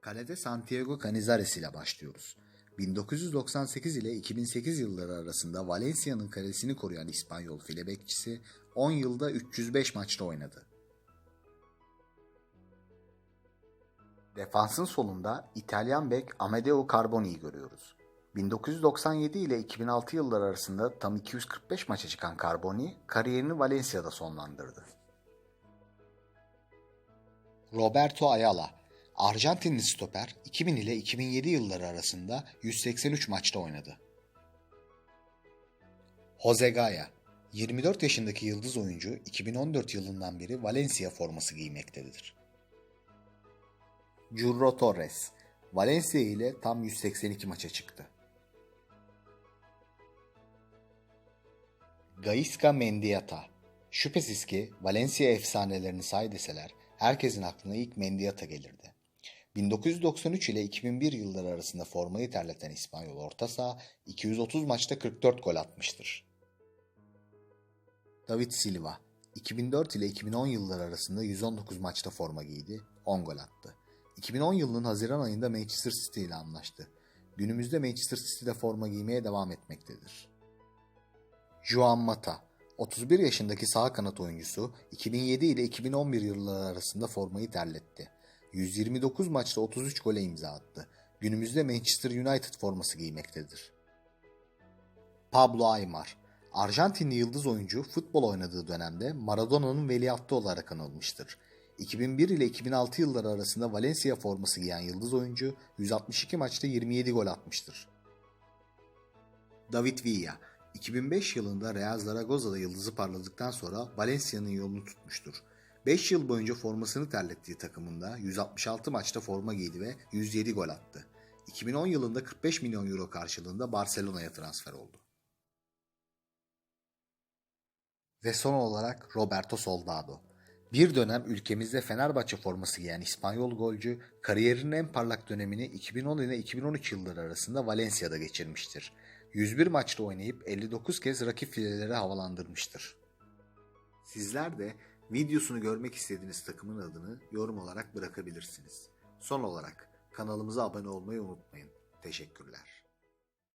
Kalede Santiago Canizares ile başlıyoruz. 1998 ile 2008 yılları arasında Valencia'nın kalesini koruyan İspanyol file bekçisi 10 yılda 305 maçta oynadı. Defansın solunda İtalyan bek Amedeo Carboni'yi görüyoruz. 1997 ile 2006 yılları arasında tam 245 maça çıkan Carboni kariyerini Valencia'da sonlandırdı. Roberto Ayala, Arjantinli stoper 2000 ile 2007 yılları arasında 183 maçta oynadı. Jose Gaya, 24 yaşındaki yıldız oyuncu 2014 yılından beri Valencia forması giymektedir. Curro Torres, Valencia ile tam 182 maça çıktı. Gaisca Mendieta, şüphesiz ki Valencia efsanelerini say deseler herkesin aklına ilk Mendieta gelirdi. 1993 ile 2001 yılları arasında formayı terleten İspanyol orta saha 230 maçta 44 gol atmıştır. David Silva 2004 ile 2010 yılları arasında 119 maçta forma giydi, 10 gol attı. 2010 yılının Haziran ayında Manchester City ile anlaştı. Günümüzde Manchester City'de forma giymeye devam etmektedir. Juan Mata 31 yaşındaki sağ kanat oyuncusu 2007 ile 2011 yılları arasında formayı terletti. 129 maçta 33 gole imza attı. Günümüzde Manchester United forması giymektedir. Pablo Aymar Arjantinli yıldız oyuncu futbol oynadığı dönemde Maradona'nın veliahtı olarak anılmıştır. 2001 ile 2006 yılları arasında Valencia forması giyen yıldız oyuncu 162 maçta 27 gol atmıştır. David Villa 2005 yılında Real Zaragoza'da yıldızı parladıktan sonra Valencia'nın yolunu tutmuştur. 5 yıl boyunca formasını terlettiği takımında 166 maçta forma giydi ve 107 gol attı. 2010 yılında 45 milyon euro karşılığında Barcelona'ya transfer oldu. Ve son olarak Roberto Soldado. Bir dönem ülkemizde Fenerbahçe forması giyen İspanyol golcü kariyerinin en parlak dönemini 2010 ile 2013 yılları arasında Valencia'da geçirmiştir. 101 maçta oynayıp 59 kez rakip fileleri havalandırmıştır. Sizler de videosunu görmek istediğiniz takımın adını yorum olarak bırakabilirsiniz. Son olarak kanalımıza abone olmayı unutmayın. Teşekkürler.